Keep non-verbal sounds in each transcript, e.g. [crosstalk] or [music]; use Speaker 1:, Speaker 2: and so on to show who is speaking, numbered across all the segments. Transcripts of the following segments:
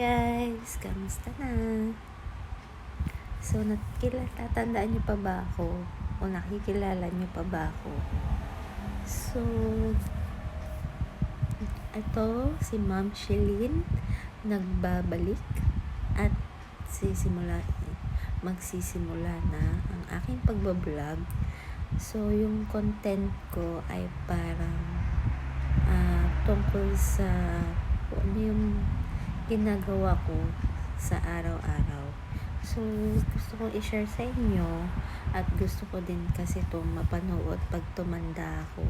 Speaker 1: guys! Kamusta na? So, nakikila, tatandaan niyo pa ba ako? O nakikilala niyo pa ba ako? So, ito si Ma'am Shelin nagbabalik at sisimula magsisimula na ang aking pagbablog. So, yung content ko ay parang ah, tungkol sa ano yung ginagawa ko sa araw-araw. So, gusto ko i-share sa inyo at gusto ko din kasi itong mapanood pag tumanda ako.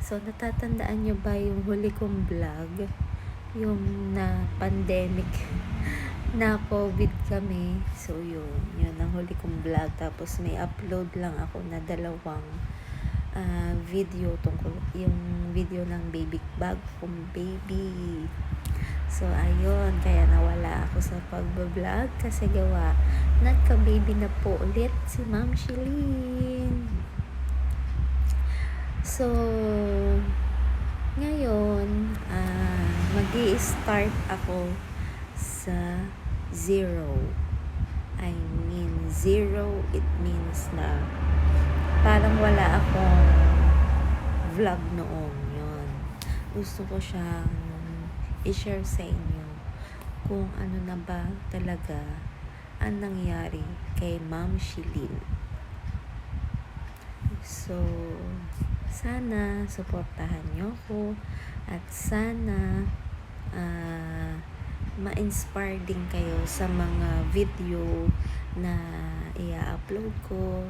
Speaker 1: So, natatandaan nyo ba yung huli kong vlog? Yung na pandemic [laughs] na COVID kami. So, yun. Yun ang huli kong vlog. Tapos, may upload lang ako na dalawang ah, video tungkol yung video ng baby bag kong baby. So, ayun. Kaya nawala ako sa pagbablog kasi gawa nagka-baby na po ulit si Ma'am Shelin. So, ngayon, ah mag start ako sa zero. I mean, zero, it means na parang wala akong vlog noon yun. Gusto ko siyang i-share sa inyo kung ano na ba talaga ang nangyari kay Ma'am Shilin. So, sana suportahan niyo ako at sana ah, ma-inspire din kayo sa mga video na i-upload ko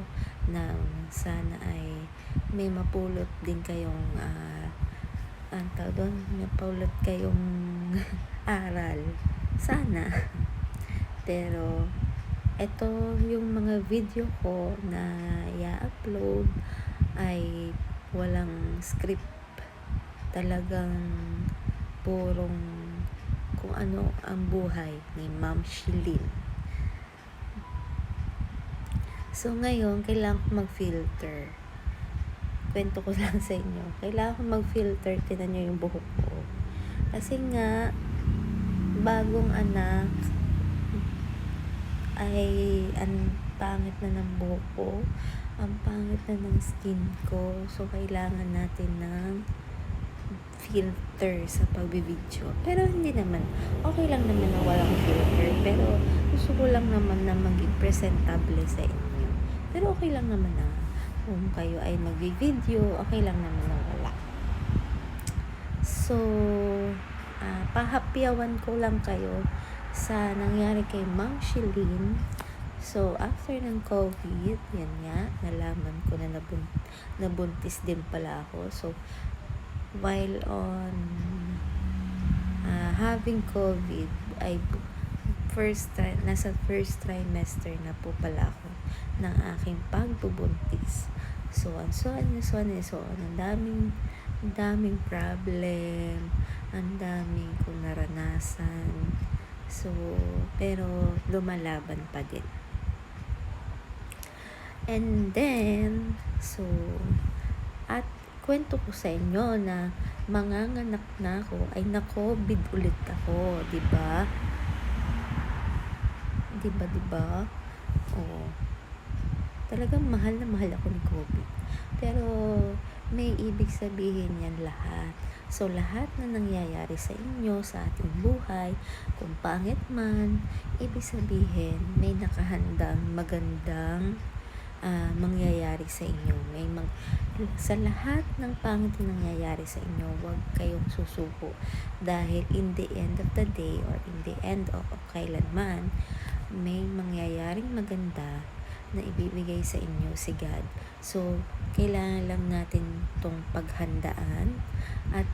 Speaker 1: na sana ay may mapulot din kayong uh, ang tawag doon, mapulot kayong [laughs] aral. Sana. Pero, ito yung mga video ko na i-upload ay walang script. Talagang purong kung ano ang buhay ni Ma'am Shilin. So ngayon, kailangan ko mag-filter. Kwento ko [laughs] lang sa inyo. Kailangan ko mag-filter. Tinan nyo yung buhok ko. Kasi nga, bagong anak, ay ang pangit na ng buhok ko. Ang pangit na ng skin ko. So, kailangan natin ng filter sa pagbibideo. Pero hindi naman. Okay lang naman na walang filter. Pero gusto ko lang naman na maging presentable sa inyo. Pero okay lang naman na kung kayo ay mag-video, okay lang naman na wala. So, uh, pahapyawan ko lang kayo sa nangyari kay Ma'am Shelin. So, after ng COVID, yan nga, nalaman ko na nabun- nabuntis din pala ako. So, while on uh, having COVID, ay first tri- nasa first trimester na po pala ako ng aking pagbubuntis. So on, so on, so on, so. Ang daming, ang daming problem, ang daming kong naranasan. So, pero lumalaban pa din. And then, so, at kwento ko sa inyo na manganganak na ako ay na-COVID ulit ako, 'di ba? 'Di ba, 'di ba? Oo. Talagang mahal na mahal ako ni COVID. Pero may ibig sabihin yan lahat. So, lahat na nangyayari sa inyo, sa ating buhay, kung pangit man, ibig sabihin, may nakahandang magandang uh, mangyayari sa inyo. May mang, sa lahat ng pangit na nangyayari sa inyo, huwag kayong susuko. Dahil in the end of the day or in the end of, of kailanman, may mangyayaring maganda na ibibigay sa inyo si God. So, kailangan lang natin itong paghandaan at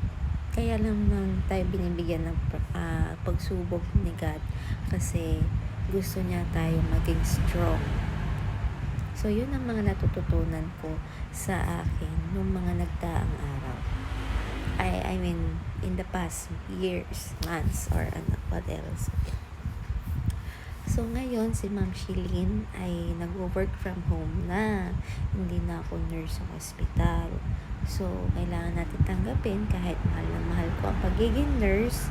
Speaker 1: kaya lang nang tayo binibigyan ng uh, pagsubok ni God kasi gusto niya tayo maging strong So, yun ang mga natututunan ko sa akin nung mga nagdaang araw. I, I mean, in the past years, months, or ano, what else. So, ngayon, si Ma'am Shilin ay nag-work from home na. Hindi na ako nurse sa hospital. So, kailangan natin tanggapin kahit mahal na mahal ko ang pagiging nurse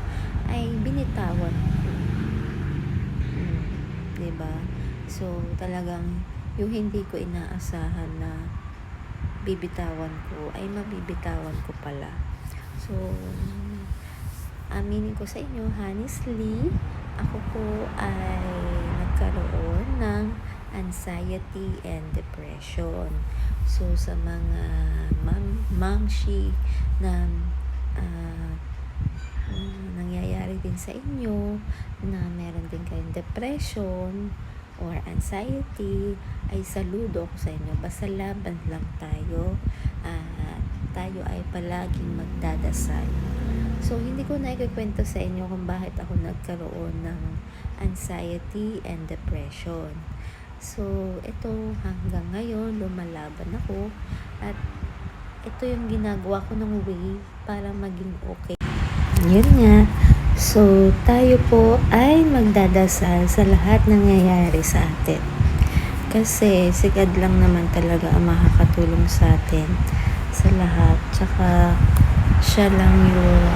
Speaker 1: ay binitawan 'di ba? So, talagang yung hindi ko inaasahan na bibitawan ko ay mabibitawan ko pala. So, aminin ko sa inyo, honestly, ako po ay nagkaroon ng anxiety and depression. So, sa mga mamshi na ah, nangyayari din sa inyo na meron din kayong depression or anxiety, ay saludo ako sa inyo. Basta laban lang tayo. At tayo ay palaging magdadasal. So, hindi ko na ikikwento sa inyo kung bakit ako nagkaroon ng anxiety and depression. So, ito hanggang ngayon, lumalaban ako. At ito yung ginagawa ko ng way para maging okay. Yun nga. So, tayo po ay magdadasal sa lahat ng nangyayari sa atin. Kasi, sigad lang naman talaga ang makakatulong sa atin sa lahat. Tsaka, siya lang yung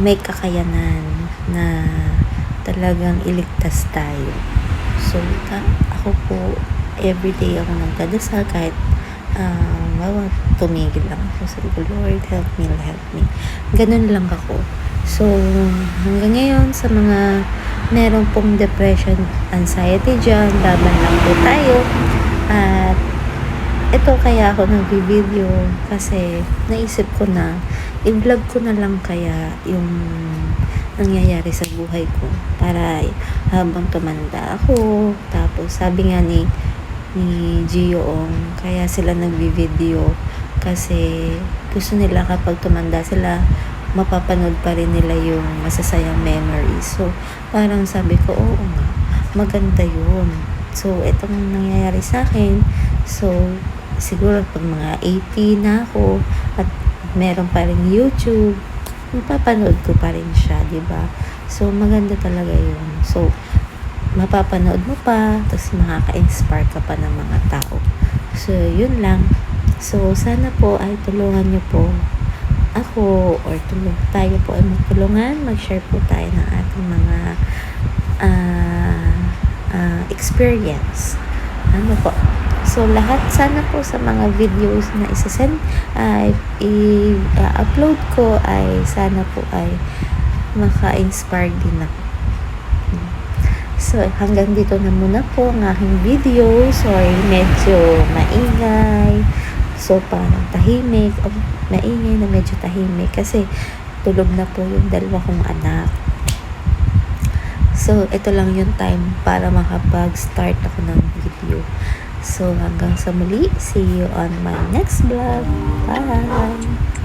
Speaker 1: may kakayanan na talagang iligtas tayo. So, ako po, everyday ako nagdadasal kahit um, uh, tumigil lang ako. Sabi ko, Lord, help me, help me. Ganun lang ako. So, hanggang ngayon, sa mga meron pong depression, anxiety dyan, laban lang po tayo. At ito kaya ako nag-video kasi naisip ko na i-vlog ko na lang kaya yung nangyayari sa buhay ko para habang tumanda ako. Tapos sabi nga ni ni Gio Ong kaya sila nagvi-video kasi gusto nila kapag tumanda sila mapapanood pa rin nila yung masasayang memories. So parang sabi ko oo nga maganda yun. So itong nangyayari sa akin. So siguro pag mga 80 na ako at meron pa rin YouTube, mapapanood ko pa rin siya, di ba? So, maganda talaga yun. So, mapapanood mo pa, tapos makaka-inspire ka pa ng mga tao. So, yun lang. So, sana po ay tulungan nyo po ako or tulong tayo po ay magtulungan, mag-share po tayo ng ating mga uh, uh, experience. Ano po? So, lahat sana po sa mga videos na isasend, ay i-upload ko ay sana po ay maka-inspire din ako. So, hanggang dito na muna po ang aking video. Sorry, medyo maingay. So, parang tahimik. O, maingay na medyo tahimik. Kasi, tulog na po yung dalawa kong anak. So, ito lang yung time para makapag-start ako ng video. So, hanggang sa muli. See you on my next vlog. Bye!